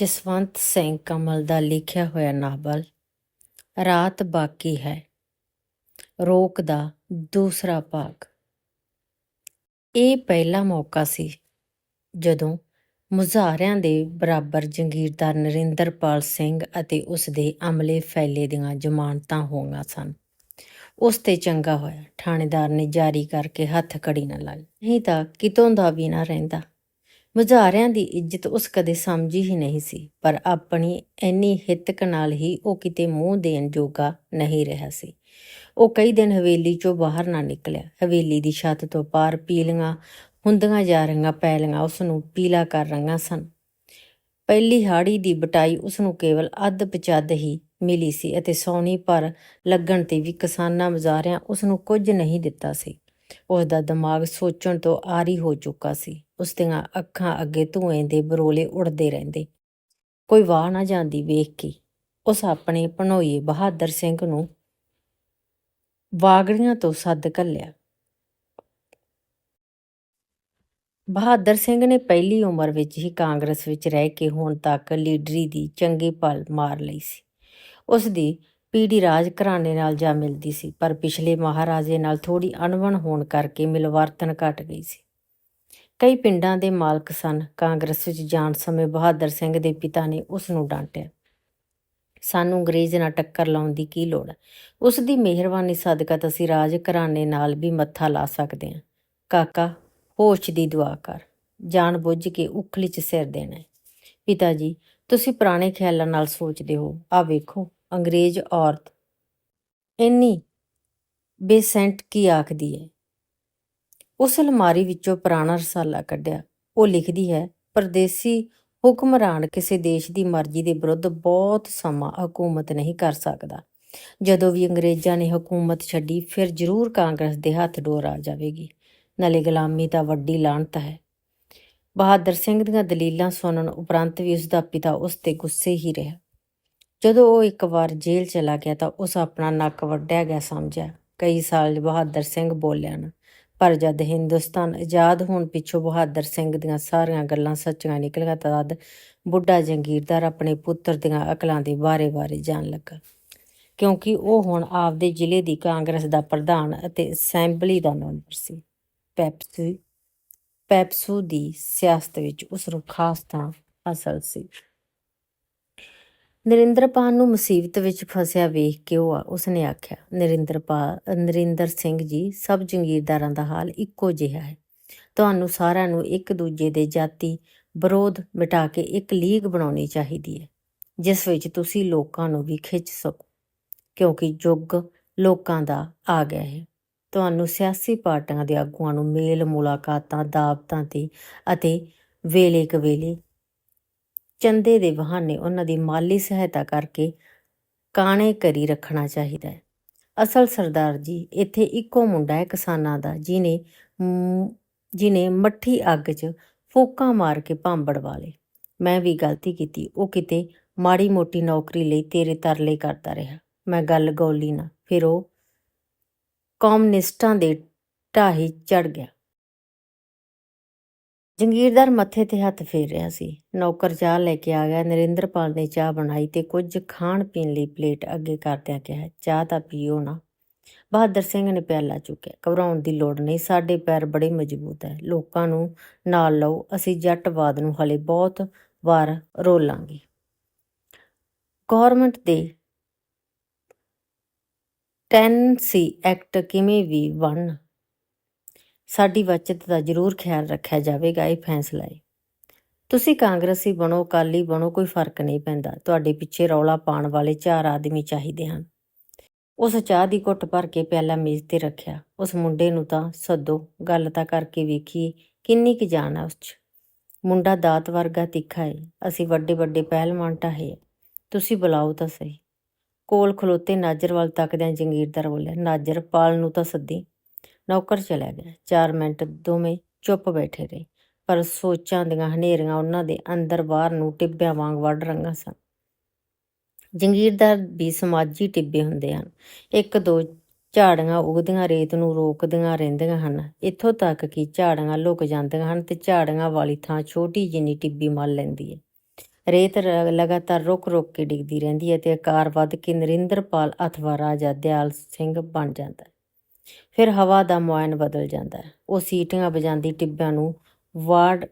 ਜਸਵੰਤ ਸਿੰਘ ਕਮਲ ਦਾ ਲਿਖਿਆ ਹੋਇਆ ਨਾਵਲ ਰਾਤ ਬਾਕੀ ਹੈ। ਰੋਕ ਦਾ ਦੂਸਰਾ ਭਾਗ। ਇਹ ਪਹਿਲਾ ਮੌਕਾ ਸੀ ਜਦੋਂ ਮੁਜ਼ਾਹਰਿਆਂ ਦੇ ਬਰਾਬਰ ਜੰਗੀਰਦਾਰ ਨਰਿੰਦਰਪਾਲ ਸਿੰਘ ਅਤੇ ਉਸ ਦੇ ਅਮਲੇ ਫੈਲੇ ਦੀਆਂ ਜ਼ਮਾਨਤਾਂ ਹੋਈਆਂ ਸਨ। ਉਸ ਤੇ ਚੰਗਾ ਹੋਇਆ। ਥਾਣੇਦਾਰ ਨੇ ਜਾਰੀ ਕਰਕੇ ਹੱਥ ਕੜੀ ਨਾ ਲਾਈ। ਨਹੀਂ ਤਾਂ ਕਿਤੋਂ ਦਾ ਵੀ ਨਾ ਰਹਿੰਦਾ। ਮੁਜ਼ਾਹਰਿਆਂ ਦੀ ਇੱਜ਼ਤ ਉਸ ਕਦੇ ਸਮਝੀ ਹੀ ਨਹੀਂ ਸੀ, ਪਰ ਆਪਣੀ ਇੰਨੀ ਹਿੱਤਕ ਨਾਲ ਹੀ ਉਹ ਕਿਤੇ ਮੂੰਹ ਦੇਣ ਜੋਗਾ ਨਹੀਂ ਰਿਹਾ ਸੀ। ਉਹ ਕਈ ਦਿਨ ਹਵੇਲੀ ਚੋਂ ਬਾਹਰ ਨਾ ਨਿਕਲਿਆ। ਹਵੇਲੀ ਦੀ ਛੱਤ ਤੋਂ ਪਾਰ ਪੀਲੀਆਂ ਹੁੰਦੀਆਂ ਜਾ ਰਹੀਆਂ ਪੈਲੀਆਂ ਉਸ ਨੂੰ ਪੀਲਾ ਕਰ ਰਹੀਆਂ ਸਨ। ਪਹਿਲੀ ਹਾੜੀ ਦੀ ਬਟਾਈ ਉਸ ਨੂੰ ਕੇਵਲ ਅੱਧ ਪਚੱਧ ਹੀ ਮਿਲੀ ਸੀ ਅਤੇ ਸੌਣੀ ਪਰ ਲੱਗਣ ਤੇ ਵੀ ਕਿਸਾਨਾਂ ਮੁਜ਼ਾਹਰਿਆਂ ਉਸ ਨੂੰ ਕੁਝ ਨਹੀਂ ਦਿੱਤਾ ਸੀ। ਉਸ ਦਾ ਦਿਮਾਗ ਸੋਚਣ ਤੋਂ ਆਰੀ ਹੋ ਚੁੱਕਾ ਸੀ। ਉਸ ਦੀਆਂ ਅੱਖਾਂ ਅੱਗੇ ਧੂਏ ਦੇ ਬਰੋਲੇ ਉੱਡਦੇ ਰਹਿੰਦੇ। ਕੋਈ ਵਾਹ ਨਾ ਜਾਂਦੀ ਵੇਖ ਕੇ। ਉਸ ਆਪਣੇ ਭਣੋਈਏ ਬਹਾਦਰ ਸਿੰਘ ਨੂੰ ਵਾਗੜੀਆਂ ਤੋਂ ਸੱਦ ਘੱਲਿਆ। ਬਹਾਦਰ ਸਿੰਘ ਨੇ ਪਹਿਲੀ ਉਮਰ ਵਿੱਚ ਹੀ ਕਾਂਗਰਸ ਵਿੱਚ ਰਹਿ ਕੇ ਹੁਣ ਤੱਕ ਲੀਡਰੀ ਦੀ ਚੰਗੀ ਪਲ ਮਾਰ ਲਈ ਸੀ। ਉਸ ਦੀ ਪੀੜੀ ਰਾਜ ਘਰਾਣੇ ਨਾਲ ਜਾ ਮਿਲਦੀ ਸੀ, ਪਰ ਪਿਛਲੇ ਮਹਾਰਾਜੇ ਨਾਲ ਥੋੜੀ ਅਣਬਣ ਹੋਣ ਕਰਕੇ ਮਿਲਵਰਤਨ ਘਟ ਗਈ ਸੀ। ਕਈ ਪਿੰਡਾਂ ਦੇ ਮਾਲਕ ਸਨ। ਕਾਂਗਰਸ ਵਿੱਚ ਜਾਣ ਸਮੇਂ ਬਹਾਦਰ ਸਿੰਘ ਦੇ ਪਿਤਾ ਨੇ ਉਸ ਨੂੰ ਡਾਂਟਿਆ। ਸਾਨੂੰ ਅੰਗਰੇਜ਼ ਨਾਲ ਟੱਕਰ ਲਾਉਣ ਦੀ ਕੀ ਲੋੜ? ਹੈ ਉਸ ਦੀ ਮਿਹਰਬਾਨੀ ਸਦਕਾ ਅਸੀਂ ਰਾਜ ਘਰਾਣੇ ਨਾਲ ਵੀ ਮੱਥਾ ਲਾ ਸਕਦੇ ਹਾਂ ਕਾਕਾ, ਹੋਸ਼ ਦੀ ਦੁਆ ਕਰ। ਜਾਣ ਬੁੱਝ ਕੇ ਉਖਲੀ 'ਚ ਸਿਰ ਦੇਣਾ ਪਿਤਾ ਜੀ, ਤੁਸੀਂ ਪੁਰਾਣੇ ਖਿਆਲਾਂ ਨਾਲ ਸੋਚਦੇ ਹੋ। ਆ ਵੇਖੋ, ਅੰਗਰੇਜ਼ ਔਰਤ। ਇੰਨੀ ਬੇਸੈਂਟ ਕੀ ਆਖਦੀ ਹੈ? ਉਸ ਅਲਮਾਰੀ ਵਿੱਚੋਂ ਪੁਰਾਣਾ ਰਸਾਲਾ ਕੱਢਿਆ। ਉਹ ਲਿਖਦੀ ਹੈ, ਪਰਦੇਸੀ ਹੁਕਮਰਾਨ ਕਿਸੇ ਦੇਸ਼ ਦੀ ਮਰਜ਼ੀ ਦੇ ਵਿਰੁੱਧ ਬਹੁਤ ਸਮਾਂ ਹਕੂਮਤ ਨਹੀਂ ਕਰ ਸਕਦਾ। ਜਦੋਂ ਵੀ ਅੰਗਰੇਜ਼ਾਂ ਨੇ ਹਕੂਮਤ ਛੱਡੀ, ਫਿਰ ਜ਼ਰੂਰ ਕਾਂਗਰਸ ਦੇ ਹੱਥ ਡੋਰ ਆ ਜਾਵੇਗੀ। ਨਾਲੇ ਗੁਲਾਮੀ ਤਾਂ ਵੱਡੀ ਲਾਹਨਤ ਹੈ। ਬਹਾਦਰ ਸਿੰਘ ਦੀਆਂ ਦਲੀਲਾਂ ਸੁਣਨ ਉਪਰੰਤ ਵੀ ਉਸ ਦਾ ਪਿਤਾ ਉਸ ਤੇ ਗੁੱਸੇ ਹੀ ਰਿਹਾ। ਜਦੋਂ ਉਹ ਇੱਕ ਵਾਰ ਜੇਲ੍ਹ ਚਲਾ ਗਿਆ ਤਾਂ ਉਸ ਆਪਣਾ ਨੱਕ ਵੱਢਿਆ ਗਿਆ ਸਮਝਿਆ। ਕਈ ਸਾਲ ਬਹਾਦਰ ਸਿੰਘ ਬੋਲਿਆ ਨਾ ਪਰ ਜਦ ਹਿੰਦੁਸਤਾਨ ਆਜ਼ਾਦ ਹੋਣ ਪਿੱਛੋਂ ਬਹਾਦਰ ਸਿੰਘ ਦੀਆਂ ਸਾਰੀਆਂ ਗੱਲਾਂ ਸੱਚੀਆਂ ਨਿਕਲੀਆਂ ਤਦ ਬੁੱਢਾ ਜੰਗੀਰਦਾਰ ਆਪਣੇ ਪੁੱਤਰ ਦੀਆਂ ਅਕਲਾਂ ਦੇ ਬਾਰੇ-ਬਾਰੇ ਜਾਣ ਲੱਗਾ। ਕਿਉਂਕਿ ਉਹ ਹੁਣ ਆਪਦੇ ਜ਼ਿਲ੍ਹੇ ਦੀ ਕਾਂਗਰਸ ਦਾ ਪ੍ਰਧਾਨ ਅਤੇ ਅਸੈਂਬਲੀ ਦਾ ਮੈਂਬਰ ਸੀ। ਪੈਪਸੂ ਪੈਪਸੂ ਦੀ ਸਿਆਸਤ ਵਿੱਚ ਉਸ ਨੂੰ ਖਾਸ ਥਾਂ ਹਾਸਲ ਸੀ। ਨਰਿੰਦਰਪਾਲ ਨੂੰ ਮੁਸੀਬਤ ਵਿੱਚ ਫਸਿਆ ਵੇਖ ਕੇ ਉਹ ਉਸਨੇ ਆਖਿਆ, ਨਰਿੰਦਰਪਾਲ, ਨਰਿੰਦਰ ਸਿੰਘ ਜੀ, ਸਭ ਜੰਗੀਰਦਾਰਾਂ ਦਾ ਹਾਲ ਇੱਕੋ ਜਿਹਾ ਹੈ। ਤੁਹਾਨੂੰ ਸਾਰਿਆਂ ਨੂੰ ਇੱਕ ਦੂਜੇ ਦੇ ਜਾਤੀ ਵਿਰੋਧ ਮਿਟਾ ਕੇ ਇੱਕ ਲੀਗ ਬਣਾਉਣੀ ਚਾਹੀਦੀ ਹੈ, ਜਿਸ ਵਿੱਚ ਤੁਸੀਂ ਲੋਕਾਂ ਨੂੰ ਵੀ ਖਿੱਚ ਸਕੋ, ਕਿਉਂਕਿ ਯੁੱਗ ਲੋਕਾਂ ਦਾ ਆ ਗਿਆ ਹੈ। ਤੁਹਾਨੂੰ ਸਿਆਸੀ ਪਾਰਟੀਆਂ ਦੇ ਆਗੂਆਂ ਨੂੰ ਮੇਲ ਮੁਲਾਕਾਤਾਂ ਦਾਵਤਾਂ ਤੇ ਅਤੇ ਵੇਲੇ ਕਵੇਲੇ ਚੰਦੇ ਦੇ ਬਹਾਨੇ ਉਹਨਾਂ ਦੀ ਮਾਲੀ ਸਹਾਇਤਾ ਕਰਕੇ ਕਾਣੇ ਕਰੀ ਰੱਖਣਾ ਚਾਹੀਦਾ ਹੈ। ਅਸਲ ਸਰਦਾਰ ਜੀ, ਇੱਥੇ ਇੱਕੋ ਮੁੰਡਾ ਹੈ ਕਿਸਾਨਾਂ ਦਾ ਜਿਨੇ ਜਿਨੇ ਮੱਠੀ ਅੱਗ 'ਚ ਫੋਕਾਂ ਮਾਰ ਕੇ ਭਾਂਬੜ ਵਾਲੇ ਮੈਂ ਵੀ ਗਲਤੀ ਕੀਤੀ, ਉਹ ਕਿਤੇ ਮਾੜੀ ਮੋਟੀ ਨੌਕਰੀ ਲਈ ਤੇਰੇ ਤਰਲੇ ਕਰਦਾ ਰਿਹਾ। ਮੈਂ ਗੱਲ ਗੌਲੀ ਨਾ ਫਿਰ ਉਹ ਕਮਿਊਨਿਸਟਾਂ ਦੇ ਢਾਹੇ ਚੜ ਗਿਆ। ਜੰਗੀਰਦਾਰ ਮੱਥੇ ਤੇ ਹੱਥ ਫੇਰ ਰਿਹਾ ਸੀ। ਨੌਕਰ ਚਾਹ ਲੈ ਕੇ ਆ ਗਿਆ। ਨਰਿੰਦਰਪਾਲ ਨੇ ਚਾਹ ਬਣਾਈ ਤੇ ਕੁਝ ਖਾਣ ਪੀਣ ਲਈ ਪਲੇਟ ਅੱਗੇ ਕਰਦਿਆਂ ਕਿਹਾ, ਚਾਹ ਤਾਂ ਪੀਓ ਨਾ। ਬਹਾਦਰ ਸਿੰਘ ਨੇ ਪਿਆਲਾ ਚੁੱਕਿਆ। ਘਬਰਾਉਣ ਦੀ ਲੋੜ ਨਹੀਂ। ਸਾਡੇ ਪੈਰ ਬੜੇ ਮਜ਼ਬੂਤ ਹੈ। ਲੋਕਾਂ ਨੂੰ ਨਾਲ ਲਓ। ਅਸੀਂ ਜੱਟਵਾਦ ਨੂੰ ਹਲੇ ਬਹੁਤ ਵਾਰ ਰੋਲਾਂਗੇ। ਗਵਰਨਮੈਂਟ ਦੇ 10 ਸੀ ਐਕਟ ਕਿਵੇਂ ਵੀ ਬਣ ਸਾਡੀ ਬਚਤ ਦਾ ਜ਼ਰੂਰ ਖਿਆਲ ਰੱਖਿਆ ਜਾਵੇਗਾ, ਇਹ ਫੈਸਲਾ ਹੈ। ਤੁਸੀਂ ਕਾਂਗਰਸੀ ਬਣੋ ਕਾਲੀ ਬਣੋ, ਕੋਈ ਫ਼ਰਕ ਨਹੀਂ ਪੈਂਦਾ। ਤੁਹਾਡੇ ਪਿੱਛੇ ਰੌਲਾ ਪਾਉਣ ਵਾਲੇ ਚਾਰ ਆਦਮੀ ਚਾਹੀਦੇ ਹਨ। ਉਸ ਚਾਹ ਦੀ ਘੁੱਟ ਭਰ ਕੇ ਪਿਆਲਾ ਮੇਜ਼ ਤੇ ਰੱਖਿਆ। ਉਸ ਮੁੰਡੇ ਨੂੰ ਤਾਂ ਸੱਦੋ, ਗੱਲ ਤਾਂ ਕਰਕੇ ਵੇਖੀਏ ਕਿੰਨੀ ਕੁ ਜਾਨ ਆ ਉਸ 'ਚ। ਮੁੰਡਾ ਦਾਤ ਵਰਗਾ ਤਿੱਖਾ ਏ, ਅਸੀਂ ਵੱਡੇ ਵੱਡੇ ਪਹਿਲਵਾਨ ਢਾਹੇ ਤੁਸੀਂ ਬੁਲਾਓ ਤਾਂ ਸਹੀ। ਕੋਲ ਖਲੋਤੇ ਨਾਜਰ ਵੱਲ ਤੱਕਦਿਆਂ ਜੰਗੀਰਦਾਰ ਬੋਲਿਆ ਨਾਜਰ ਪਾਲ ਨੂੰ ਤਾਂ ਸੱਦੀ। ਨੌਕਰ ਚਲਾ ਗਿਆ 4 ਮਿੰਟ ਦੋਵੇਂ ਚੁੱਪ ਬੈਠੇ ਰਹੇ। ਪਰ ਸੋਚਾਂ ਦੀਆਂ ਹਨੇਰੀਆਂ ਉਹਨਾਂ ਦੇ ਅੰਦਰ ਬਾਹਰ ਨੂੰ ਟਿੱਬਿਆਂ ਵਾਂਗ ਵੱਢ ਰੰਗਾਂ ਸਨ। ਜੰਗੀਰਦਾਰ ਵੀ ਸਮਾਜੀ ਟਿੱਬੇ ਹੁੰਦੇ ਹਨ। ਇੱਕ ਦੋ ਝਾੜੀਆਂ ਉਗਦੀਆਂ, ਰੇਤ ਨੂੰ ਰੋਕਦੀਆਂ ਰਹਿੰਦੀਆਂ ਹਨ। ਇੱਥੋਂ ਤੱਕ ਕਿ ਝਾੜੀਆਂ ਲੁਕ ਜਾਂਦੀਆਂ ਹਨ ਤੇ ਝਾੜੀਆਂ ਵਾਲੀ ਥਾਂ ਛੋਟੀ ਜਿੰਨੀ ਟਿੱਬੀ ਮੱਲ ਲੈਂਦੀ ਹੈ। ਰੇਤ ਰ- ਲਗਾਤਾਰ ਰੁਕ-ਰੁਕ ਕੇ ਡਿੱਗਦੀ ਰਹਿੰਦੀ ਹੈ ਤੇ ਆਕਾਰ ਵੱਧ ਕੇ ਨਰਿੰਦਰਪਾਲ ਅਥਵਾ ਰਾਜਾ ਦਿਆਲ ਸਿੰਘ ਬਣ ਜਾਂਦਾ ਹੈ। ਫਿਰ ਹਵਾ ਦਾ ਮੁਆਇਨ ਬਦਲ ਜਾਂਦਾ ਹੈ। ਉਹ ਸੀਟੀਆਂ ਵਜਾਉਂਦੀ ਟਿੱਬਿਆਂ ਨੂੰ ਵਾੜ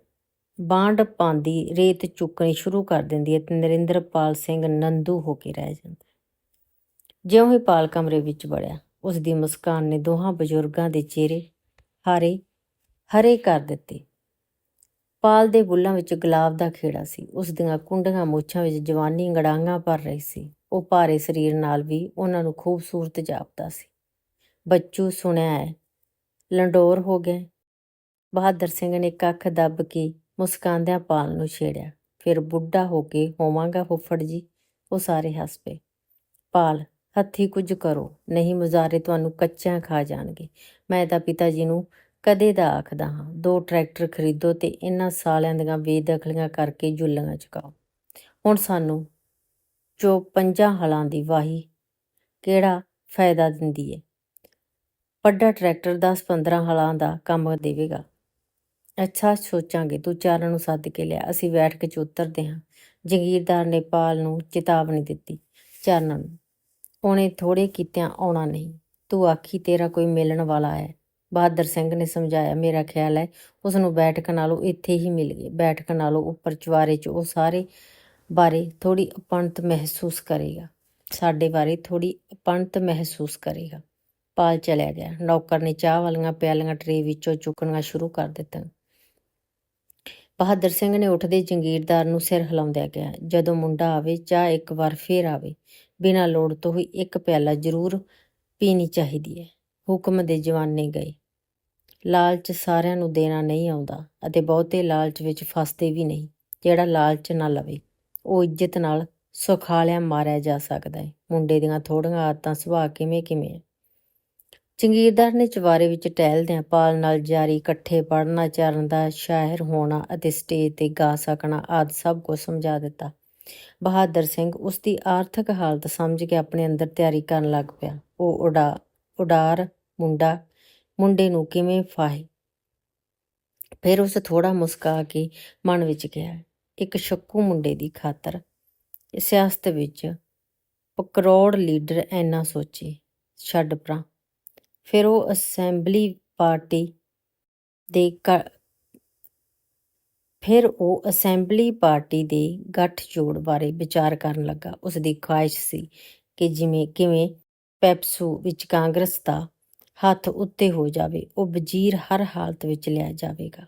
ਬਾਂਡ ਪਾਉਂਦੀ, ਰੇਤ ਚੁੱਕਣੀ ਸ਼ੁਰੂ ਕਰ ਦਿੰਦੀ ਹੈ ਤੇ ਨਰਿੰਦਰਪਾਲ ਸਿੰਘ ਨੰਦੂ ਹੋ ਕੇ ਰਹਿ ਜਾਂਦਾ ਜਿਉਂ ਹੀ ਪਾਲ ਕਮਰੇ ਵਿੱਚ ਵੜਿਆ ਉਸ ਦੀ ਮੁਸਕਾਨ ਨੇ ਦੋਹਾਂ ਬਜ਼ੁਰਗਾਂ ਦੇ ਚਿਹਰੇ ਹਾਰੇ, ਹਰੇ ਕਰ ਦਿੱਤੇ। ਪਾਲ ਦੇ ਬੁੱਲਾਂ ਵਿੱਚ ਗੁਲਾਬ ਦਾ ਖੇੜਾ ਸੀ। ਉਸ ਦੀਆਂ ਕੁੰਡੀਆਂ ਮੁੱਛਾਂ ਵਿੱਚ ਜਵਾਨੀ ਗੜਾਂਗਾਂ ਭਰ ਰਹੀ ਸੀ। ਉਹ ਭਾਰੇ ਸਰੀਰ ਨਾਲ ਵੀ ਉਹਨਾਂ ਨੂੰ ਖੂਬਸੂਰਤ ਜਾਪਦਾ ਸੀ। ਬੱਚੂ ਸੁਣਿਆ ਹੈ। ਲੰਡੋਰ ਹੋ ਗਏ। ਬਹਾਦਰ ਸਿੰਘ ਨੇ ਕੱਖ ਦੱਬ ਕੇ ਮੁਸਕਾਂਦਿਆਂ ਪਾਲ ਨੂੰ ਛੇੜਿਆ। ਫਿਰ ਬੁੱਢਾ ਹੋ ਕੇ, ਹੋਵਾਂਗਾ ਫੁੱਫੜ ਜੀ। ਉਹ ਸਾਰੇ ਹੱਸ ਪਏ। ਪਾਲ, ਹੱਥੀ ਕੁਝ ਕਰੋ, ਨਹੀਂ ਮੁਜ਼ਾਰੇ ਤੁਹਾਨੂੰ ਕੱਚਿਆਂ ਖਾ ਜਾਣਗੇ। ਮੈਂ ਤਾਂ ਪਿਤਾ ਜੀ ਨੂੰ ਕਦੇ ਦਾ ਆਖਦਾ ਹਾਂ, ਦੋ ਟਰੈਕਟਰ ਖਰੀਦੋ ਤੇ ਇਹਨਾਂ ਸਾਲਿਆਂ ਦੀਆਂ ਬੇਦਖਲੀਆਂ ਕਰਕੇ ਜੁੱਲੀਆਂ ਚੁਕਾਓ। ਹੁਣ ਸਾਨੂੰ ਜੋ ਪੰਜਾਂ ਹਲਾਂ ਦੀ ਵਾਹੀ ਕਿਹੜਾ ਫਾਇਦਾ ਦਿੰਦੀ ਹੈ ਵੱਡਾ ਟਰੈਕਟਰ 10-15 ਹਲਾਂ ਦਾ ਕੰਮ ਦੇਵੇਗਾ। ਅੱਛਾ ਸੋਚਾਂਗੇ, ਤੂੰ ਚਾਰਾਂ ਨੂੰ ਸੱਦ ਕੇ ਲਿਆ। ਅਸੀਂ ਬੈਠ ਕੇ ਚ ਉਤਰਦੇ ਹਾਂ। ਜਗੀਰਦਾਰ ਨੇ ਪਾਲ ਨੂੰ ਚੇਤਾਵਨੀ ਦਿੱਤੀ ਚਾਨਣ ਨੂੰ। ਉਹਨੇ ਥੋੜੇ ਕੀਤਿਆਂ ਆਉਣਾ ਨਹੀਂ। ਤੂੰ ਆਖੀ, ਤੇਰਾ ਕੋਈ ਮਿਲਣ ਵਾਲਾ ਹੈ। ਬਹਾਦਰ ਸਿੰਘ ਨੇ ਸਮਝਾਇਆ, ਮੇਰਾ ਖਿਆਲ ਹੈ ਉਸ ਨੂੰ ਬੈਠਕ ਨਾਲੋਂ ਇੱਥੇ ਹੀ ਮਿਲ ਗਏ। ਬੈਠਕ ਨਾਲੋਂ ਉੱਪਰ ਚੁਆਰੇ 'ਚ ਉਹ ਸਾਰੇ ਬਾਰੇ ਥੋੜੀ ਅਪਣਤ ਮਹਿਸੂਸ ਕਰੇਗਾ। ਸਾਡੇ ਬਾਰੇ ਥੋੜੀ ਅਪਣਤ ਮਹਿਸੂਸ ਕਰੇਗਾ। ਪਾਲ ਚਲਿਆ ਗਿਆ। ਨੌਕਰ ਨੇ ਚਾਹ ਵਾਲੀਆਂ ਪਿਆਲੀਆਂ ਟਰੇ ਵਿੱਚੋਂ ਚੁੱਕਣਾ ਸ਼ੁਰੂ ਕਰ ਦਿੱਤਾ ਬਹਾਦਰ ਸਿੰਘ ਨੇ ਉੱਠਦੇ ਜੰਗੀਰਦਾਰ ਨੂੰ ਸਿਰ ਹਿਲਾਉਂਦਿਆਂ ਕਿਹਾ, ਜਦੋਂ ਮੁੰਡਾ ਆਵੇ, ਚਾਹ ਇੱਕ ਵਾਰ ਫੇਰ ਆਵੇ। ਬਿਨਾਂ ਲੋੜ ਤੋਂ ਹੀ ਇੱਕ ਪਿਆਲਾ ਜ਼ਰੂਰ ਪੀਣੀ ਚਾਹੀਦੀ ਹੈ। ਹੁਕਮ ਦੇ ਜਵਾਨੇ ਗਏ। ਲਾਲਚ ਸਾਰਿਆਂ ਨੂੰ ਦੇਣਾ ਨਹੀਂ ਆਉਂਦਾ ਅਤੇ ਬਹੁਤੇ ਲਾਲਚ ਵਿੱਚ ਫਸਦੇ ਵੀ ਨਹੀਂ, ਜਿਹੜਾ ਲਾਲਚ ਨਾ ਲਵੇ। ਉਹ ਇੱਜ਼ਤ ਨਾਲ ਸੁਖਾਲਿਆ ਮਾਰਿਆ ਜਾ ਸਕਦਾ ਹੈ। ਮੁੰਡੇ ਦੀਆਂ ਥੋੜੀਆਂ ਆਦਤਾਂ ਸੁਭਾਅ ਕਿਵੇਂ ਕਿਵੇਂ ਹੈ ਚੰਗੀਰਦਾਰ ਨੇ ਚਵਾਰੇ ਵਿੱਚ ਟਹਿਲਦਿਆਂ ਪਾਲ ਨਾਲ ਜਾਰੀ ਇਕੱਠੇ ਪੜ੍ਹਨਾ, ਚਰਨ ਦਾ ਸ਼ਾਇਰ ਹੋਣਾ ਅਤੇ ਸਟੇਜ ਤੇ ਗਾ ਸਕਣਾ ਆਦਿ ਸਭ ਕੁਝ ਸਮਝਾ ਦਿੱਤਾ। ਬਹਾਦਰ ਸਿੰਘ ਉਸ ਦੀ ਆਰਥਿਕ ਹਾਲਤ ਸਮਝ ਕੇ ਆਪਣੇ ਅੰਦਰ ਤਿਆਰੀ ਕਰਨ ਲੱਗ ਪਿਆ। ਉਹ ਉਡਾ, ਉਡਾਰ ਮੁੰਡਾ, ਮੁੰਡੇ ਨੂੰ ਕਿਵੇਂ ਫਾਹੇ? ਫਿਰ ਉਸ ਥੋੜਾ ਮੁਸਕਾ ਕੇ ਮਨ ਵਿੱਚ ਗਿਆ ਇੱਕ ਸ਼ੱਕੂ ਮੁੰਡੇ ਦੀ ਖਾਤਰ ਸਿਆਸਤ ਵਿੱਚ ਪਕਰੋੜ ਲੀਡਰ ਐਨਾ ਸੋਚੇ। ਛੱਡ ਪਰਾਂ। ਫਿਰ ਉਹ ਅਸੈਂਬਲੀ ਪਾਰਟੀ ਦੇ ਕ- ਫਿਰ ਉਹ ਅਸੈਂਬਲੀ ਪਾਰਟੀ ਦੇ ਗੱਠਜੋੜ ਬਾਰੇ ਵਿਚਾਰ ਕਰਨ ਲੱਗਾ। ਉਸ ਦੀ ਖੁਆਇਸ਼ ਸੀ ਕਿ ਜਿਵੇਂ, ਕਿਵੇਂ ਪੈਪਸੂ ਵਿੱਚ ਕਾਂਗਰਸ ਦਾ ਹੱਥ ਉੱਤੇ ਹੋ ਜਾਵੇ, ਉਹ ਵਜ਼ੀਰ ਹਰ ਹਾਲਤ ਵਿੱਚ ਲਿਆ ਜਾਵੇਗਾ।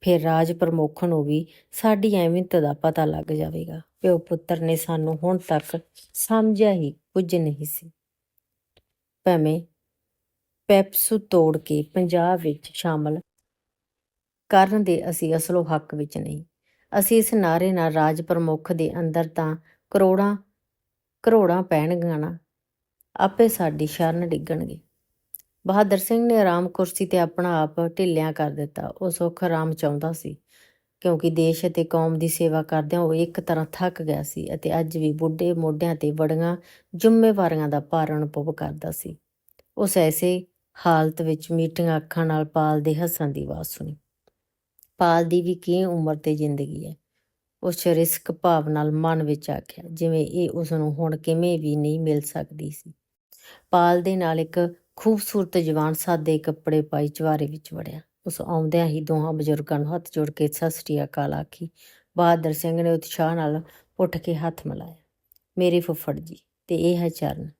ਫਿਰ ਰਾਜ ਪ੍ਰਮੁੱਖ ਨੂੰ ਵੀ ਸਾਡੀ ਅਹਿਮੀਅਤ ਦਾ ਪਤਾ ਲੱਗ ਜਾਵੇਗਾ। ਪਿਓ ਪੁੱਤਰ ਨੇ ਸਾਨੂੰ ਹੁਣ ਤੱਕ ਸਮਝਿਆ ਹੀ ਕੁਝ ਨਹੀਂ ਸੀ। ਭਾਵੇਂ ਪੈਪਸੂ ਤੋੜ ਕੇ ਪੰਜਾਬ ਵਿੱਚ ਸ਼ਾਮਲ ਕਰਨ ਦੇ ਅਸੀਂ ਅਸਲੋ ਹੱਕ ਵਿੱਚ ਨਹੀਂ। ਅਸੀਂ ਇਸ ਨਾਰੇ ਨਾਲ ਰਾਜ ਪ੍ਰਮੁੱਖ ਦੇ ਅੰਦਰ ਤਾਂ ਕਰੋੜਾਂ ਕਰੋੜਾਂ ਪੈਣਗੀਆਂ ਨਾ ਆਪੇ ਸਾਡੀ ਸ਼ਰਨ ਡਿੱਗਣਗੇ। ਬਹਾਦਰ ਸਿੰਘ ਨੇ ਆਰਾਮ ਕੁਰਸੀ ਤੇ ਆਪਣਾ ਆਪ ਢਿੱਲਿਆਂ ਕਰ ਦਿੱਤਾ। ਉਹ ਸੁੱਖ ਆਰਾਮ ਚਾਹੁੰਦਾ ਸੀ, ਕਿਉਂਕਿ ਦੇਸ਼ ਅਤੇ ਕੌਮ ਦੀ ਸੇਵਾ ਕਰਦਿਆਂ ਉਹ ਇੱਕ ਤਰ੍ਹਾਂ ਥੱਕ ਗਿਆ ਸੀ ਅਤੇ ਅੱਜ ਵੀ ਬੁੱਢੇ ਮੋਢਿਆਂ ਤੇ ਬੜੀਆਂ ਜ਼ਿੰਮੇਵਾਰੀਆਂ ਦਾ ਭਾਰ ਅਨੁਭਵ ਕਰਦਾ ਸੀ। ਉਸ ਐਸੇ ਹਾਲਤ ਵਿੱਚ ਮੀਟਿੰਗ ਅੱਖਾਂ ਨਾਲ ਪਾਲ ਦੇ ਹੱਸਣ ਦੀ ਆਵਾਜ਼ ਸੁਣੀ। ਪਾਲ ਦੀ ਵੀ ਕੀ ਉਮਰ ਤੇ ਜ਼ਿੰਦਗੀ ਹੈ ਉਸ ਰਿਸਕ ਭਾਵ ਨਾਲ ਮਨ ਵਿੱਚ ਆਖਿਆ, ਜਿਵੇਂ ਇਹ ਉਸ ਨੂੰ ਹੁਣ ਕਿਵੇਂ ਵੀ ਨਹੀਂ ਮਿਲ ਸਕਦੀ ਸੀ। ਪਾਲ ਦੇ ਨਾਲ ਇੱਕ ਖੂਬਸੂਰਤ ਜਵਾਨ ਸਾਦੇ ਕੱਪੜੇ ਪਾਈ ਚਵਾਰੇ ਵਿੱਚ ਵੜਿਆ। ਉਸ ਆਉਂਦਿਆਂ ਹੀ ਦੋਹਾਂ ਬਜ਼ੁਰਗਾਂ ਨੂੰ ਹੱਥ ਜੋੜ ਕੇ ਸਤਿ ਸ੍ਰੀ ਅਕਾਲ ਆਖੀ। ਬਹਾਦਰ ਸਿੰਘ ਨੇ ਉਤਸ਼ਾਹ ਨਾਲ ਉੱਠ ਕੇ ਹੱਥ ਮਿਲਾਇਆ, ਮੇਰੇ ਫੁੱਫੜ ਜੀ, ਤੇ ਇਹ ਹੈ ਚਰਨ।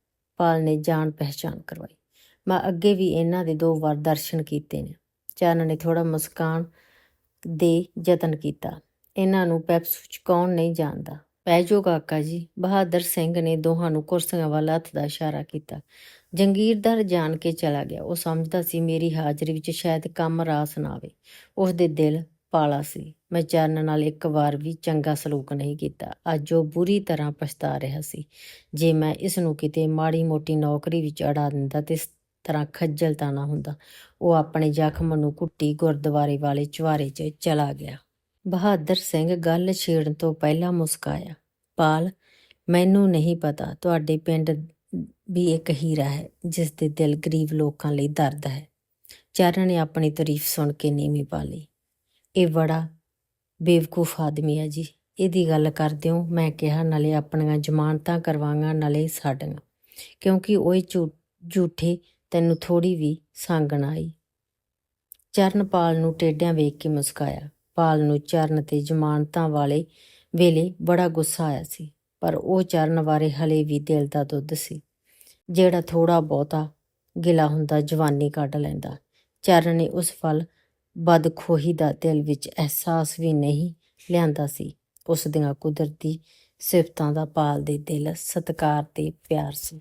ਪਾਲ ਨੇ ਜਾਣ ਪਹਿਚਾਨ ਕਰਵਾਈ। ਮੈਂ ਅੱਗੇ ਵੀ ਇਹਨਾਂ ਦੇ ਦੋ ਵਾਰ ਦਰਸ਼ਨ ਕੀਤੇ ਨੇ। ਚਰਨ ਨੇ ਥੋੜਾ ਮੁਸਕਾਨ ਦੇ ਯਤਨ ਕੀਤਾ। ਇਹਨਾਂ ਨੂੰ ਪੈਪਸੂ ਚ ਕੌਣ ਨਹੀਂ ਜਾਣਦਾ। ਪੈ ਜਾਓ ਕਾਕਾ ਜੀ। ਬਹਾਦਰ ਸਿੰਘ ਨੇ ਦੋਹਾਂ ਨੂੰ ਕੁਰਸੀਆਂ ਵੱਲ ਹੱਥ ਦਾ ਇਸ਼ਾਰਾ ਕੀਤਾ। ਜੰਗੀਰਦਾਰ ਜਾਣ ਕੇ ਚਲਾ ਗਿਆ। ਉਹ ਸਮਝਦਾ ਸੀ ਮੇਰੀ ਹਾਜ਼ਰੀ ਵਿੱਚ ਸ਼ਾਇਦ ਕੰਮ ਰਾਸ ਨਾ ਆਵੇ। ਉਸ ਦੇ ਦਿਲ ਪਾਲਾ ਸੀ। ਮੈਂ ਚਰਨ ਨਾਲ ਇੱਕ ਵਾਰ ਵੀ ਚੰਗਾ ਸਲੂਕ ਨਹੀਂ ਕੀਤਾ। ਅੱਜ ਉਹ ਬੁਰੀ ਤਰ੍ਹਾਂ ਪਛਤਾ ਰਿਹਾ ਸੀ। ਜੇ ਮੈਂ ਇਸ ਨੂੰ ਕਿਤੇ ਮਾੜੀ ਮੋਟੀ ਨੌਕਰੀ ਵਿੱਚ ਅੜਾ ਦਿੰਦਾ ਤੇ ਤਰ੍ਹਾਂ ਖੱਜਲ ਤਾਂ ਨਾ ਹੁੰਦਾ। ਉਹ ਆਪਣੇ ਜ਼ਖਮ ਨੂੰ ਕੁੱਟੀ ਗੁਰਦੁਆਰੇ ਵਾਲੇ ਚੁਆਰੇ 'ਚ ਚਲਾ ਗਿਆ। ਬਹਾਦਰ ਸਿੰਘ ਗੱਲ ਛੇੜਨ ਤੋਂ ਪਹਿਲਾਂ ਮੁਸਕਾਇਆ, ਪਾਲ, ਮੈਨੂੰ ਨਹੀਂ ਪਤਾ ਤੁਹਾਡੇ ਪਿੰਡ ਵੀ ਇੱਕ ਹੀਰਾ ਹੈ, ਜਿਸ ਦੇ ਦਿਲ ਗਰੀਬ ਲੋਕਾਂ ਲਈ ਦਰਦ ਹੈ। ਚਰਨ ਨੇ ਆਪਣੀ ਤਾਰੀਫ ਸੁਣ ਕੇ ਨੀਵੀਂ ਪਾ ਲਈ ਇਹ ਬੜਾ ਬੇਵਕੂਫ ਆਦਮੀ ਹੈ ਜੀ। ਇਹਦੀ ਗੱਲ ਕਰਦੇ ਹੋ ਮੈਂ ਕਿਹਾ, ਨਾਲੇ ਆਪਣੀਆਂ ਜ਼ਮਾਨਤਾਂ ਕਰਵਾਵਾਂਗਾ ਨਾਲੇ ਸਾਡੀਆਂ। ਕਿਉਂਕਿ ਉਹ ਝੂ- ਝੂਠੇ ਤੈਨੂੰ ਥੋੜੀ ਵੀ ਸੰਗਣ ਆਈ। ਚਰਨਪਾਲ ਨੂੰ ਟੇਡਿਆਂ ਵੇਖ ਕੇ ਮੁਸਕਾਇਆ। ਪਾਲ ਨੂੰ ਚਰਨ ਤੇ ਜ਼ਮਾਨਤਾਂ ਵਾਲੇ ਵੇਲੇ ਬੜਾ ਗੁੱਸਾ ਆਇਆ ਸੀ, ਪਰ ਉਹ ਚਰਨ ਬਾਰੇ ਹਲੇ ਵੀ ਦਿਲ ਦਾ ਦੁੱਧ ਸੀ। ਜਿਹੜਾ ਥੋੜਾ ਬਹੁਤਾ ਗਿਲਾ ਹੁੰਦਾ ਜਵਾਨੀ ਕੱਢ ਲੈਂਦਾ। ਚਰਨ ਨੇ ਉਸ ਫਲ ਬਦਖੋਹੀ ਦਾ ਦਿਲ ਵਿੱਚ ਅਹਿਸਾਸ ਵੀ ਨਹੀਂ ਲਿਆਂਦਾ ਸੀ। ਉਸ ਦੀਆਂ ਕੁਦਰਤੀ ਸਿਫਤਾਂ ਦਾ ਪਾਲ ਦੇ ਦਿਲ ਸਤਕਾਰ ਤੇ ਪਿਆਰ ਸੀ।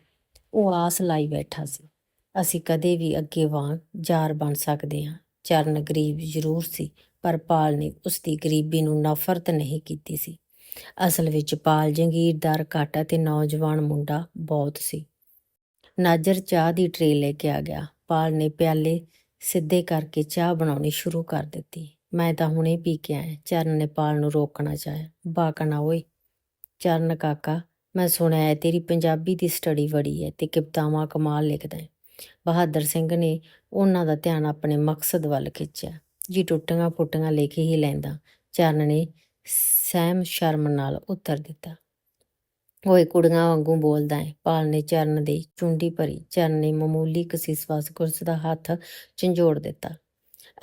ਉਹ ਆਸ ਲਾਈ ਬੈਠਾ ਸੀ। ਅਸੀਂ ਕਦੇ ਵੀ ਅੱਗੇ ਵਾਂਗ ਜਾਰ ਬਣ ਸਕਦੇ ਹਾਂ। ਚਰਨ ਗਰੀਬ ਜ਼ਰੂਰ ਸੀ, ਪਰ ਪਾਲ ਨੇ ਉਸ ਦੀ ਗਰੀਬੀ ਨੂੰ ਨਫ਼ਰਤ ਨਹੀਂ ਕੀਤੀ ਸੀ। ਅਸਲ ਵਿੱਚ ਪਾਲ ਜੰਗੀਰਦਾਰ ਘੱਟ ਅਤੇ ਨੌਜਵਾਨ ਮੁੰਡਾ ਬਹੁਤ ਸੀ। ਨਾਜਰ ਚਾਹ ਦੀ ਟਰੇ ਲੈ ਕੇ ਆ ਗਿਆ। ਪਾਲ ਨੇ ਪਿਆਲੇ ਸਿੱਧੇ ਕਰਕੇ ਚਾਹ ਬਣਾਉਣੀ ਸ਼ੁਰੂ ਕਰ ਦਿੱਤੀ। ਮੈਂ ਤਾਂ ਹੁਣੇ ਪੀ ਕੇ ਆਇਆ। ਚਰਨ ਨੇ ਪਾਲ ਨੂੰ ਰੋਕਣਾ ਚਾਹਿਆ। ਬਾਕਣਾ ਓਏ। ਚਰਨ ਕਾਕਾ, ਮੈਂ ਸੁਣਿਆ ਹੈ ਤੇਰੀ ਪੰਜਾਬੀ ਦੀ ਸਟੱਡੀ ਬੜੀ ਹੈ ਤੇ ਕਵਿਤਾਵਾਂ ਕਮਾਲ ਲਿਖਦਾ ਹੈ। ਬਹਾਦਰ ਸਿੰਘ ਨੇ ਉਹਨਾਂ ਦਾ ਧਿਆਨ ਆਪਣੇ ਮਕਸਦ ਵੱਲ ਖਿੱਚਿਆ। ਜੀ ਟੁੱਟੀਆਂ ਫੁੱਟੀਆਂ ਲਿਖ ਹੀ ਲੈਂਦਾ, ਚਰਨ ਨੇ ਸਹਿਮ ਸ਼ਰਮ ਨਾਲ ਉੱਤਰ ਦਿੱਤਾ। ਓਏ ਕੁੜੀਆਂ ਵਾਂਗੂ ਬੋਲਦਾ ਹੈ ਪਾਲ ਨੇ ਚਰਨ ਦੇ ਚੁੰਡੀ ਭਰੀ। ਚਰਨ ਨੇ ਮਾਮੂਲੀ ਕਸੀਸਵਾਸ ਕੁਰਸ ਦਾ ਹੱਥ ਝੰਜੋੜ ਦਿੱਤਾ।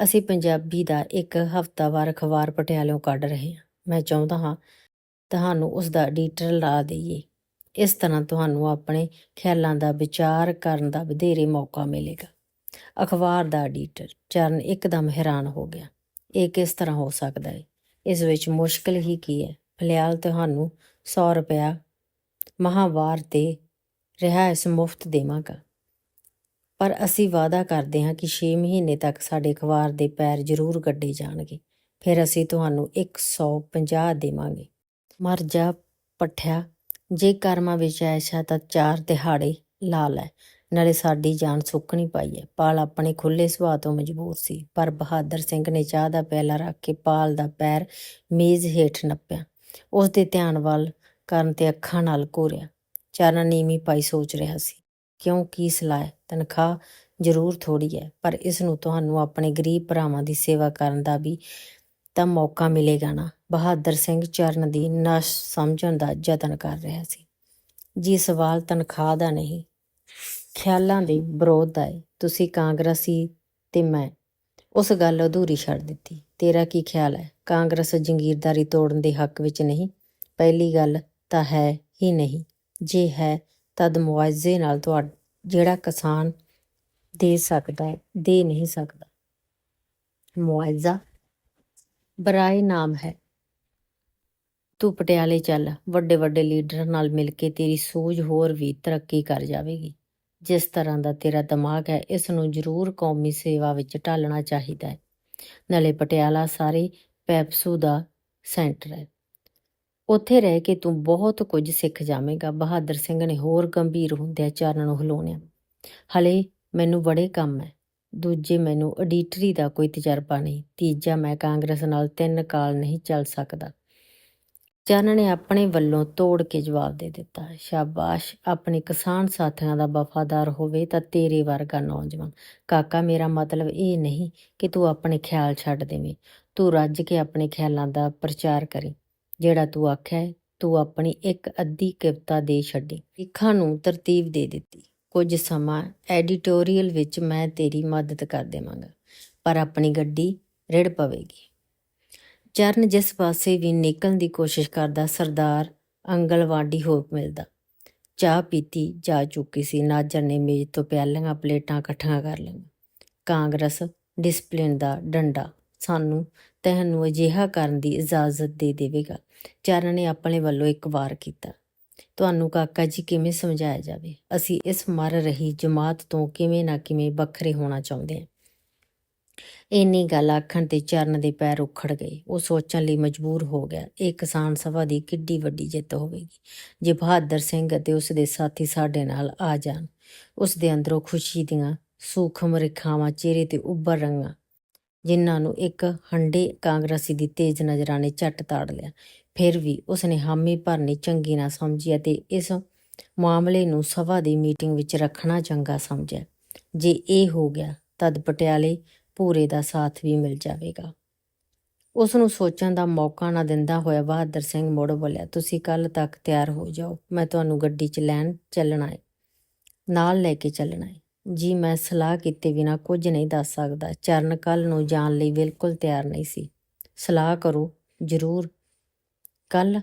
ਅਸੀਂ ਪੰਜਾਬੀ ਦਾ ਇੱਕ ਹਫ਼ਤਾਵਾਰ ਅਖਬਾਰ ਪਟਿਆਲਿਓਂ ਕੱਢ ਰਹੇ ਹਾਂ ਮੈਂ ਚਾਹੁੰਦਾ ਹਾਂ ਤੁਹਾਨੂੰ ਉਸ ਦਾ ਐਡੀਟਰ ਲਾ ਦਈਏ। ਇਸ ਤਰ੍ਹਾਂ ਤੁਹਾਨੂੰ ਆਪਣੇ ਖਿਆਲਾਂ ਦਾ ਵਿਚਾਰ ਕਰਨ ਦਾ ਵਧੇਰੇ ਮੌਕਾ ਮਿਲੇਗਾ। ਅਖਬਾਰ ਦਾ ਐਡੀਟਰ ਚਰਨ ਇੱਕਦਮ ਹੈਰਾਨ ਹੋ ਗਿਆ। ਇਹ ਕਿਸ ਤਰ੍ਹਾਂ ਹੋ ਸਕਦਾ ਹੈ ਇਸ ਵਿੱਚ ਮੁਸ਼ਕਲ ਹੀ ਕੀ ਹੈ? ਫਿਲਹਾਲ ਤੁਹਾਨੂੰ 100 ਰੁਪਇਆ ਮਹਾਵਾਰ ਤੇ ਰਿਹਾਇਸ਼ ਮੁਫਤ ਦੇਵਾਂਗਾ। ਪਰ ਅਸੀਂ ਵਾਅਦਾ ਕਰਦੇ ਹਾਂ ਕਿ 6 ਮਹੀਨੇ ਤੱਕ ਸਾਡੇ ਅਖਬਾਰ ਦੇ ਪੈਰ ਜ਼ਰੂਰ ਗੱਡੇ ਜਾਣਗੇ। ਫਿਰ ਅਸੀਂ ਤੁਹਾਨੂੰ 150 ਦੇਵਾਂਗੇ। ਮਰ ਜਾ ਪੱਠਿਆ ਜੇ ਕਰਮਾਂ ਵਿੱਚ ਐਸ਼ਾ ਤਾਂ ਚਾਰ ਦਿਹਾੜੇ ਲਾ ਲੈ, ਨਾਲੇ ਸਾਡੀ ਜਾਨ ਸੁੱਕਣੀ ਪਾਈ ਹੈ। ਪਾਲ ਆਪਣੇ ਖੁੱਲੇ ਸੁਭਾਅ ਤੋਂ ਮਜਬੂਰ ਸੀ, ਪਰ ਬਹਾਦਰ ਸਿੰਘ ਨੇ ਚਾਹ ਦਾ ਪਿਆਲਾ ਰੱਖ ਕੇ ਪਾਲ ਦਾ ਪੈਰ ਮੇਜ਼ ਹੇਠ ਨੱਪਿਆ। ਉਸ ਦੇ ਧਿਆਨ ਵੱਲ ਕਰਨ ਤੇ ਅੱਖਾਂ ਨਾਲ ਘੂਰਿਆ। ਚਰਨ ਨੀਵੀਂ ਪਾਈ ਸੋਚ ਰਿਹਾ ਸੀ, ਕਿਉਂ ਕੀ ਸਲਾਹ ਹੈ? ਤਨਖਾਹ ਜ਼ਰੂਰ ਥੋੜੀ ਹੈ, ਪਰ ਇਸ ਨੂੰ ਤੁਹਾਨੂੰ ਆਪਣੇ ਗਰੀਬ ਭਰਾਵਾਂ ਦੀ ਸੇਵਾ ਕਰਨ ਦਾ ਵੀ ਤਾਂ ਮੌਕਾ ਮਿਲੇਗਾ ਨਾ। ਬਹਾਦਰ ਸਿੰਘ ਚਰਨ ਦੀ ਨਸ ਸਮਝਣ ਦਾ ਯਤਨ ਕਰ ਰਿਹਾ ਸੀ। ਜੀ, ਸਵਾਲ ਤਨਖਾਹ ਦਾ ਨਹੀਂ। ਖਿਆਲਾਂ ਦੇ ਵਿਰੋਧ ਦਾ ਹੈ ਤੁਸੀਂ ਕਾਂਗਰਸੀ ਤੇ ਮੈਂ। ਉਸ ਗੱਲ ਅਧੂਰੀ ਛੱਡ ਦਿੱਤੀ। ਤੇਰਾ ਕੀ ਖਿਆਲ ਹੈ? ਕਾਂਗਰਸ ਜੰਗੀਰਦਾਰੀ ਤੋੜਨ ਦੇ ਹੱਕ ਵਿੱਚ ਨਹੀਂ? ਪਹਿਲੀ ਗੱਲ ਤਾਂ ਹੈ ਹੀ ਨਹੀਂ। ਜੇ ਹੈ ਤਦ ਮੁਆਵਜ਼ੇ ਨਾਲ ਤੁਹਾ ਜਿਹੜਾ ਕਿਸਾਨ ਦੇ ਸਕਦਾ ਹੈ, ਦੇ ਨਹੀਂ ਸਕਦਾ। ਮੁਆਵਜ਼ਾ ਬਰਾਏ ਨਾਮ ਹੈ। ਤੂੰ ਪਟਿਆਲੇ ਚੱਲ ਵੱਡੇ ਵੱਡੇ ਲੀਡਰਾਂ ਨਾਲ ਮਿਲ ਕੇ ਤੇਰੀ ਸੂਝ ਹੋਰ ਵੀ ਤਰੱਕੀ ਕਰ ਜਾਵੇਗੀ। ਜਿਸ ਤਰ੍ਹਾਂ ਦਾ ਤੇਰਾ ਦਿਮਾਗ ਹੈ ਇਸ ਨੂੰ ਜ਼ਰੂਰ ਕੌਮੀ ਸੇਵਾ ਵਿੱਚ ਢਾਲਣਾ ਚਾਹੀਦਾ ਹੈ। ਨਾਲੇ ਪਟਿਆਲਾ ਸਾਰੇ ਪੈਪਸੂ ਦਾ ਸੈਂਟਰ ਹੈ। ਉੱਥੇ ਰਹਿ ਕੇ ਤੂੰ ਬਹੁਤ ਕੁਝ ਸਿੱਖ ਜਾਵੇਂਗਾ। ਬਹਾਦਰ ਸਿੰਘ ਨੇ ਹੋਰ ਗੰਭੀਰ ਹੁੰਦਿਆਂ ਚਰਨ ਨੂੰ ਹਿਲਾਉਣਿਆ। ਹਲੇ ਮੈਨੂੰ ਬੜੇ ਕੰਮ ਹੈ। ਦੂਜੇ ਮੈਨੂੰ ਅਡੀਟਰੀ ਦਾ ਕੋਈ ਤਜਰਬਾ ਨਹੀਂ। ਤੀਜਾ ਮੈਂ ਕਾਂਗਰਸ ਨਾਲ ਤਿੰਨ ਕਾਲ ਨਹੀਂ ਚੱਲ ਸਕਦਾ। ਚੰਨ ਨੇ ਆਪਣੇ ਵੱਲੋਂ ਤੋੜ ਕੇ ਜਵਾਬ ਦੇ ਦਿੱਤਾ ਸ਼ਾਬਾਸ਼ ਆਪਣੇ ਕਿਸਾਨ ਸਾਥੀਆਂ ਦਾ ਵਫਾਦਾਰ ਹੋਵੇ ਤਾਂ ਤੇਰੇ ਵਰਗਾ ਨੌਜਵਾਨ। ਕਾਕਾ ਮੇਰਾ ਮਤਲਬ ਇਹ ਨਹੀਂ ਕਿ ਤੂੰ ਆਪਣੇ ਖਿਆਲ ਛੱਡ ਦੇਵੇਂ। ਤੂੰ ਰੱਜ ਕੇ ਆਪਣੇ ਖਿਆਲਾਂ ਦਾ ਪ੍ਰਚਾਰ ਕਰੀ ਜਿਹੜਾ ਤੂੰ ਆਖਿਆ ਹੈ, ਤੂੰ ਆਪਣੀ ਇੱਕ ਅੱਧੀ ਕਵਿਤਾ ਦੇ ਛੱਡੀ। ਲਿਖਾਂ ਨੂੰ ਤਰਤੀਬ ਦੇ ਦਿੱਤੀ। ਕੁਝ ਸਮਾਂ ਐਡੀਟੋਰੀਅਲ ਵਿੱਚ ਮੈਂ ਤੇਰੀ ਮਦਦ ਕਰ ਦੇਵਾਂਗਾ, ਪਰ ਆਪਣੀ ਗੱਡੀ ਰਿੜ ਪਵੇਗੀ। ਚਰਨ ਜਿਸ ਪਾਸੇ ਵੀ ਨਿਕਲਣ ਦੀ ਕੋਸ਼ਿਸ਼ ਕਰਦਾ, ਸਰਦਾਰ ਅੰਗਲਵਾਡੀ ਹੋ ਮਿਲਦਾ। ਚਾਹ ਪੀਤੀ ਜਾ ਚੁੱਕੀ ਸੀ, ਨਾਜਰ ਨੇ ਮੇਜ਼ ਤੋਂ ਪਿਆਲੀਆਂ ਪਲੇਟਾਂ ਇਕੱਠੀਆਂ ਕਰ ਲਈਆਂ। ਕਾਂਗਰਸ ਡਿਸਪਲਿਨ ਦਾ ਡੰਡਾ ਸਾਨੂੰ ਤੈਨੂੰ ਅਜਿਹਾ ਕਰਨ ਦੀ ਇਜਾਜ਼ਤ ਦੇ ਦੇਵੇਗਾ, ਚਰਨ ਨੇ ਆਪਣੇ ਵੱਲੋਂ ਇੱਕ ਵਾਰ ਕੀਤਾ। ਤੁਹਾਨੂੰ ਕਾਕਾ ਜੀ ਕਿਵੇਂ ਸਮਝਾਇਆ ਜਾਵੇ? ਅਸੀਂ ਇਸ ਮਰ ਰਹੀ ਜਮਾਤ ਤੋਂ ਕਿਵੇਂ ਨਾ ਕਿਵੇਂ ਵੱਖਰੇ ਹੋਣਾ ਚਾਹੁੰਦੇ ਹਾਂ। ਇੰਨੀ ਗੱਲ ਆਖਣ ਤੇ ਚਰਨ ਦੇ ਪੈਰ ਉਖੜ ਗਏ। ਉਹ ਸੋਚਣ ਲਈ ਮਜਬੂਰ ਹੋ ਗਿਆ, ਇਹ ਕਿਸਾਨ ਸਭਾ ਦੀ ਕਿੱਡੀ ਵੱਡੀ ਜਿੱਤ ਹੋਵੇਗੀ। ਜੇ ਬਹਾਦਰ ਸਿੰਘ ਅਤੇ ਉਸ ਦੇ ਸਾਥੀ ਸਾਡੇ ਨਾਲ ਆ ਜਾਣ, ਉਸ ਦੇ ਅੰਦਰੋਂ ਖੁਸ਼ੀ ਦੀਆਂ ਸੂਖਮ ਰੇਖਾਵਾਂ ਚਿਹਰੇ ਤੇ ਉੱਭਰ ਰੰਗਾਂ ਜਿਨ੍ਹਾਂ ਨੂੰ ਇੱਕ ਹੰਡੇ ਕਾਂਗਰਸੀ ਦੀ ਤੇਜ਼ ਨਜ਼ਰਾਂ ਨੇ ਝੱਟ ਤਾੜ ਲਿਆ। ਫਿਰ ਵੀ ਉਸਨੇ ਹਾਮੀ ਭਰਨੀ ਚੰਗੀ ਨਾ ਸਮਝੀ ਅਤੇ ਇਸ ਮਾਮਲੇ ਨੂੰ ਸਭਾ ਦੀ ਮੀਟਿੰਗ ਵਿੱਚ ਰੱਖਣਾ ਚੰਗਾ ਸਮਝਿਆ। ਜੇ ਇਹ ਹੋ ਗਿਆ, ਤਦ ਪਟਿਆਲੇ ਪੂਰੇ ਦਾ ਸਾਥ ਵੀ ਮਿਲ ਜਾਵੇਗਾ। ਉਸ ਨੂੰ ਸੋਚਣ ਦਾ ਮੌਕਾ ਨਾ ਦਿੰਦਾ ਹੋਇਆ ਬਹਾਦਰ ਸਿੰਘ ਮੁੜ ਬੋਲਿਆ, ਤੁਸੀਂ ਕੱਲ ਤੱਕ ਤਿਆਰ ਹੋ ਜਾਓ, ਮੈਂ ਤੁਹਾਨੂੰ ਗੱਡੀ 'ਚ ਲੈਣ ਚੱਲਣਾ ਹੈ ਨਾਲ ਲੈ ਕੇ ਚੱਲਣਾ ਹੈ ਜੀ, ਮੈਂ ਸਲਾਹ ਕੀਤੇ ਬਿਨਾ ਕੁਝ ਨਹੀਂ ਦੱਸ ਸਕਦਾ। ਚਰਨ ਕੱਲ ਨੂੰ ਜਾਣ ਲਈ ਬਿਲਕੁਲ ਤਿਆਰ ਨਹੀਂ ਸੀ। ਸਲਾਹ ਕਰੋ, ਜ਼ਰੂਰ। ਕੱਲ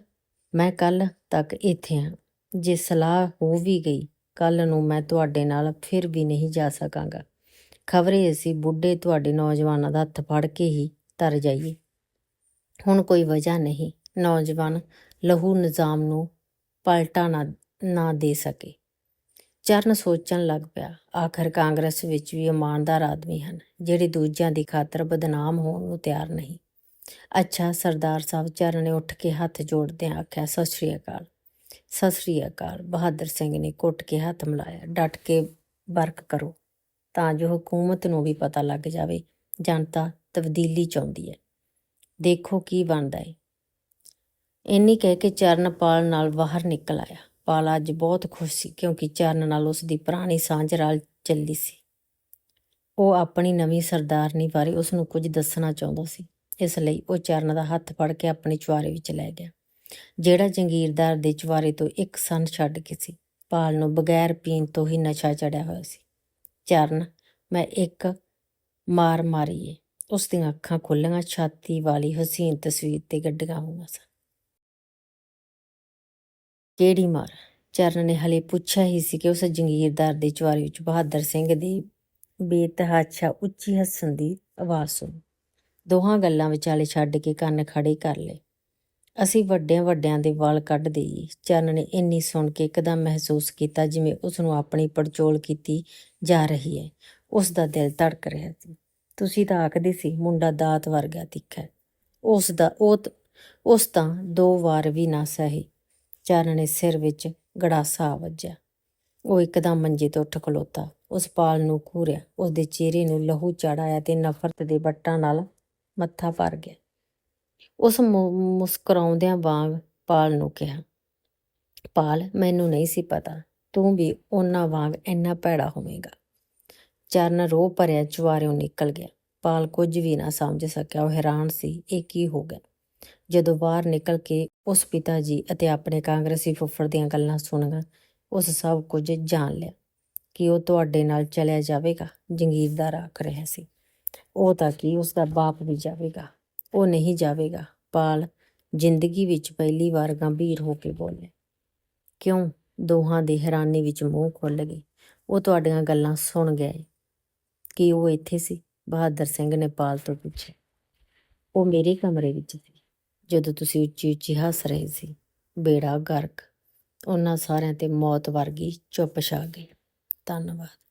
ਮੈਂ ਕੱਲ ਤੱਕ ਇੱਥੇ ਹਾਂ ਜੇ ਸਲਾਹ ਹੋ ਵੀ ਗਈ ਕੱਲ ਨੂੰ ਮੈਂ ਤੁਹਾਡੇ ਨਾਲ ਫਿਰ ਵੀ ਨਹੀਂ ਜਾ ਸਕਾਂਗਾ। ਖਬਰੇ ਅਸੀਂ ਬੁੱਢੇ ਤੁਹਾਡੇ ਨੌਜਵਾਨਾਂ ਦਾ ਹੱਥ ਫੜ ਕੇ ਹੀ ਤਰ ਜਾਈਏ। ਹੁਣ ਕੋਈ ਵਜ੍ਹਾ ਨਹੀਂ। ਨੌਜਵਾਨ ਲਹੂ ਨਿਜ਼ਾਮ ਨੂੰ ਪਲਟਾ ਨਾ ਨਾ ਦੇ ਸਕੇ। ਚਰਨ ਸੋਚਣ ਲੱਗ ਪਿਆ। ਆਖਰ ਕਾਂਗਰਸ ਵਿੱਚ ਵੀ ਇਮਾਨਦਾਰ ਆਦਮੀ ਹਨ, ਜਿਹੜੇ ਦੂਜਿਆਂ ਦੀ ਖਾਤਰ ਬਦਨਾਮ ਹੋਣ ਨੂੰ ਤਿਆਰ ਨਹੀਂ। ਅੱਛਾ, ਸਰਦਾਰ ਸਾਹਿਬ ਚਰਨ ਨੇ ਉੱਠ ਕੇ ਹੱਥ ਜੋੜਦਿਆਂ ਆਖਿਆ, ਸਤਿ ਸ਼੍ਰੀ ਅਕਾਲ। ਸਤਿ ਸ਼੍ਰੀ ਅਕਾਲ। ਬਹਾਦਰ ਸਿੰਘ ਨੇ ਕੁੱਟ ਕੇ ਹੱਥ ਮਿਲਾਇਆ। ਡਟ ਕੇ ਵਰਕ ਕਰੋ, ਤਾਂ ਜੋ ਹਕੂਮਤ ਨੂੰ ਵੀ ਪਤਾ ਲੱਗ ਜਾਵੇ। ਜਨਤਾ ਤਬਦੀਲੀ ਚਾਹੁੰਦੀ ਹੈ। ਦੇਖੋ ਕੀ ਬਣਦਾ ਹੈ ਇੰਨੀ ਕਹਿ ਕੇ ਚਰਨ ਪਾਲ ਨਾਲ ਬਾਹਰ ਨਿਕਲ ਆਇਆ। ਪਾਲ ਅੱਜ ਬਹੁਤ ਖੁਸ਼ ਸੀ, ਕਿਉਂਕਿ ਚਰਨ ਨਾਲ ਉਸ ਦੀ ਪੁਰਾਣੀ ਸਾਂਝ ਰਲ ਚੱਲੀ ਸੀ। ਉਹ ਆਪਣੀ ਨਵੀਂ ਸਰਦਾਰਨੀ ਬਾਰੇ ਉਸ ਨੂੰ ਕੁਝ ਦੱਸਣਾ ਚਾਹੁੰਦਾ ਸੀ। ਇਸ ਲਈ ਉਹ ਚਰਨ ਦਾ ਹੱਥ ਫੜ ਕੇ ਆਪਣੇ ਚੁਆਰੇ ਵਿੱਚ ਲੈ ਗਿਆ, ਜਿਹੜਾ ਜੰਗੀਰਦਾਰ ਦੇ ਚੁਆਰੇ ਤੋਂ ਇੱਕ ਸੰਨ ਛੱਡ ਕੇ ਸੀ। ਪਾਲ ਨੂੰ ਬਗੈਰ ਪੀਣ ਤੋਂ ਹੀ ਨਸ਼ਾ ਚੜਿਆ ਹੋਇਆ ਸੀ। ਚਰਨ, ਮੈਂ ਇੱਕ ਮਾਰ ਮਾਰੀਏ ਉਸ ਦੀਆਂ ਅੱਖਾਂ ਖੁੱਲੀਆਂ ਛਾਤੀ ਵਾਲੀ ਹਸੀਨ ਤਸਵੀਰ ਤੇ ਗੱਡੀਆਂ ਹੋਈਆਂ ਸਨ। ਕਿਹੜੀ ਮਾਰ? ਚਰਨ ਨੇ ਹਲੇ ਪੁੱਛਿਆ ਹੀ ਸੀ ਕਿ ਉਸ ਜੰਗੀਰਦਾਰ ਦੇ ਚੁਆਰੇ ਵਿੱਚ ਬਹਾਦਰ ਸਿੰਘ ਦੀ ਬੇਤਹਾਸ਼ਾ ਉੱਚੀ ਹੱਸਣ ਦੀ ਆਵਾਜ਼ ਸੁਣੀ। ਦੋਹਾਂ ਗੱਲਾਂ ਵਿਚਾਲੇ ਛੱਡ ਕੇ ਕੰਨ ਖੜੇ ਕਰ ਲਏ। ਅਸੀਂ ਵੱਡਿਆਂ ਵੱਡਿਆਂ ਦੇ ਵਾਲ ਕੱਢ ਦੇਈਏ। ਚਰਨ ਨੇ ਇੰਨੀ ਸੁਣ ਕੇ ਇੱਕਦਮ ਮਹਿਸੂਸ ਕੀਤਾ ਜਿਵੇਂ ਉਸ ਨੂੰ ਆਪਣੀ ਪੜਚੋਲ ਕੀਤੀ ਜਾ ਰਹੀ ਹੈ। ਉਸ ਦਾ ਦਿਲ ਧੜਕ ਰਿਹਾ ਸੀ। ਤੁਸੀਂ ਤਾਂ ਆਖਦੇ ਸੀ ਮੁੰਡਾ ਦਾਤ ਵਰਗਾ ਤਿੱਖਾ ਹੈ। ਉਸ ਦਾ, ਉਹ ਉਸ ਤਾਂ ਦੋ ਵਾਰ ਵੀ ਨਾ ਸਹੀ। ਚਰਨ ਨੇ ਸਿਰ ਵਿੱਚ ਗੜਾਸਾ ਆ ਵੱਜਿਆ। ਉਹ ਇੱਕਦਮ ਮੰਜੇ ਤੋਂ ਉੱਠ ਖਲੋਤਾ। ਉਸ ਪਾਲ ਨੂੰ ਘੂਰਿਆ। ਉਸ ਦੇ ਚਿਹਰੇ ਨੂੰ ਲਹੂ ਚੜ੍ਹ ਆਇਆ ਤੇ ਨਫ਼ਰਤ ਦੇ ਵੱਟਾਂ ਨਾਲ ਮੱਥਾ ਭਰ ਗਿਆ। ਉਸ ਮੁਸਕਰਾਉਂਦਿਆਂ ਵਾਂਗ ਪਾਲ ਨੂੰ ਕਿਹਾ, ਪਾਲ, ਮੈਨੂੰ ਨਹੀਂ ਸੀ ਪਤਾ। ਤੂੰ ਵੀ ਉਹਨਾਂ ਵਾਂਗ ਇੰਨਾ ਭੈੜਾ ਹੋਵੇਂਗਾ ਚਰਨ ਰੋ ਭਰਿਆ ਚੁਆਰਿਓਂ ਨਿਕਲ ਗਿਆ। ਪਾਲ ਕੁਝ ਵੀ ਨਾ ਸਮਝ ਸਕਿਆ। ਉਹ ਹੈਰਾਨ ਸੀ, ਇਹ ਕੀ ਹੋ ਗਿਆ? ਜਦੋਂ ਬਾਹਰ ਨਿਕਲ ਕੇ ਉਸ ਪਿਤਾ ਜੀ ਅਤੇ ਆਪਣੇ ਕਾਂਗਰਸੀ ਫੁੱਫੜ ਦੀਆਂ ਗੱਲਾਂ ਸੁਣੀਆਂ ਉਸ ਸਭ ਕੁਝ ਜਾਣ ਲਿਆ ਕਿ ਉਹ ਤੁਹਾਡੇ ਨਾਲ ਚਲਿਆ ਜਾਵੇਗਾ ਜੰਗੀਰਦਾਰ ਆਖ ਰਿਹਾ ਸੀ। ਉਹ ਤਾਂ ਕੀ ਉਸ ਦਾ ਬਾਪ ਵੀ ਜਾਵੇਗਾ, ਉਹ ਨਹੀਂ ਜਾਵੇਗਾ। ਪਾਲ ਜ਼ਿੰਦਗੀ ਵਿੱਚ ਪਹਿਲੀ ਵਾਰ ਗੰਭੀਰ ਹੋ ਕੇ ਬੋਲਿਆ, ਕਿਉਂ? ਦੋਹਾਂ ਦੀ ਹੈਰਾਨੀ ਵਿੱਚ ਮੂੰਹ ਖੁੱਲ ਗਏ ਉਹ ਤੁਹਾਡੀਆਂ ਗੱਲਾਂ ਸੁਣ ਗਏ ਕਿ ਉਹ ਇੱਥੇ ਸੀ? ਬਹਾਦਰ ਸਿੰਘ ਨੇ ਪਾਲ ਤੋਂ ਪੁੱਛਿਆ। ਉਹ ਮੇਰੇ ਕਮਰੇ ਵਿੱਚ ਸੀ। ਜਦੋਂ ਤੁਸੀਂ ਉੱਚੀ ਉੱਚੀ ਹੱਸ ਰਹੇ ਸੀ, ਬੇੜਾ ਗਰਕ, ਉਹਨਾਂ ਸਾਰਿਆਂ ਤੇ ਮੌਤ ਵਰਗੀ ਚੁੱਪ ਛਾ ਗਈ ਧੰਨਵਾਦ।